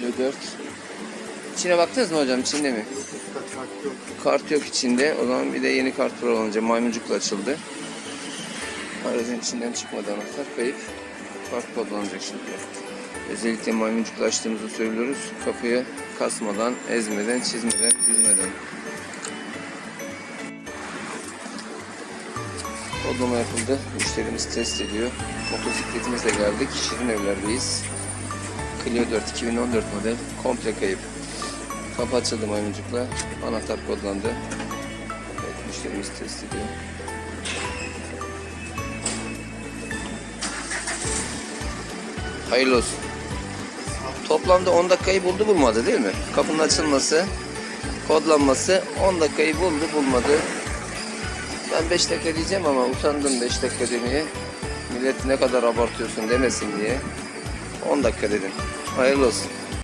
Clio 4. İçine baktınız mı hocam? İçinde mi? Kart yok içinde. O zaman bir de yeni kart alınca maymuncukla açıldı. Aracın içinden çıkmadı anahtar kayıp. Kart kodlanacak şimdi. Özellikle maymuncukla açtığımızı söylüyoruz. Kapıyı kasmadan, ezmeden, çizmeden, yüzmeden. Kodlama yapıldı. Müşterimiz test ediyor. Motosikletimizle geldik. Şirin evlerdeyiz. Clio 4 2014 model. Komple kayıp. Kapı açıldı maymuncukla. Anahtar kodlandı. Evet, müşterimiz test ediyor. Hayırlı olsun. Toplamda 10 dakikayı buldu bulmadı değil mi? Kapının açılması, kodlanması 10 dakikayı buldu bulmadı. Ben 5 dakika diyeceğim ama utandım 5 dakika demeye. Millet ne kadar abartıyorsun demesin diye. 10 dakika dedim. Hayırlı olsun.